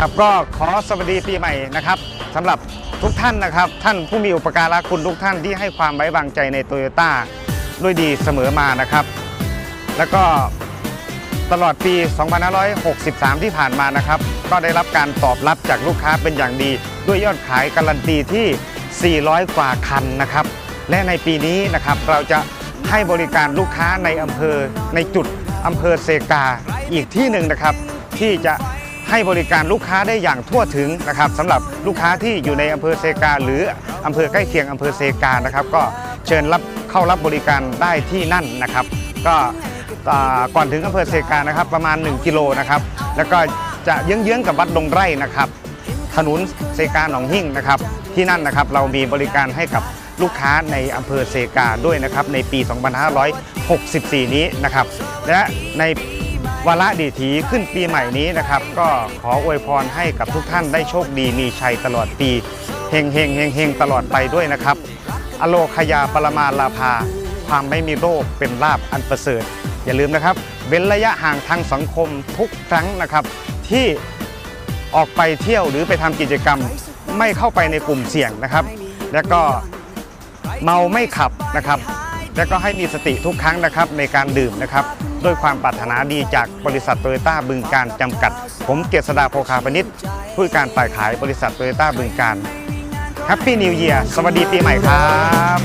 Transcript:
ครับก็ขอสวัสดีปีใหม่นะครับสำหรับทุกท่านนะครับ ท่านผู้มีอุปการะคุณทุกท่านที่ให้ความไว้วางใจในโตโยต้าด้วยดีเสมอมานะครับ แล้วก็ตลอดปี 2563 ที่ผ่านมานะครับ ก็ได้รับการตอบรับจากลูกค้าเป็นอย่างดี ด้วยยอดขายการันตีที่ 400 กว่าคันนะครับ และในปีนี้นะครับเราจะให้บริการลูกค้าในอำเภอในจุดอำเภอเซกาอีกที่หนึ่งนะครับ ที่จะ ให้บริการลูกค้าได้อย่างทั่วถึงนะครับสำหรับลูกค้าที่อยู่ในอำเภอเซกา หรืออำเภอใกล้เคียงอำเภอเซกานะครับ ก็เชิญรับเข้ารับบริการได้ที่นั่นนะครับ ก็ก่อนถึงอำเภอเซกานะครับ ประมาณ 1 กิโลนะครับ แล้วก็จะเยื้องๆกับวัดดงไร่นะครับ ถนนเซกาหนองหิ่งนะครับ ที่นั่นนะครับเรามีบริการให้กับลูกค้าในอำเภอเซกาด้วยนะครับในปี 2564 นี้นะครับ และใน วาระดีถีขึ้นปีใหม่นี้นะครับ ก็ขออวยพรให้กับทุกท่านได้โชคดีมีชัยตลอดปีเฮงเฮงเฮงเฮงตลอดไปด้วยนะครับ อโลคยาปรมาลาภา ความไม่มีโรคเป็นลาบอันประเสริฐ อย่าลืมนะครับ เว้นระยะห่างทางสังคมทุกครั้งนะครับ ที่ออกไปเที่ยวหรือไปทำกิจกรรมไม่เข้าไปในกลุ่มเสี่ยงนะครับ แล้วก็เมาไม่ขับนะครับ แล้วก็ให้มีสติทุกครั้งนะครับในการดื่มนะครับ ด้วยความปรารถนาดีจากบริษัทโตโยต้าบึงการจำกัด ผมเกษดาโพคาพนิชผู้การฝ่ายขายบริษัทโตโยต้าบึงการแฮปปี้นิวเยียร์สวัสดีปีใหม่ครับ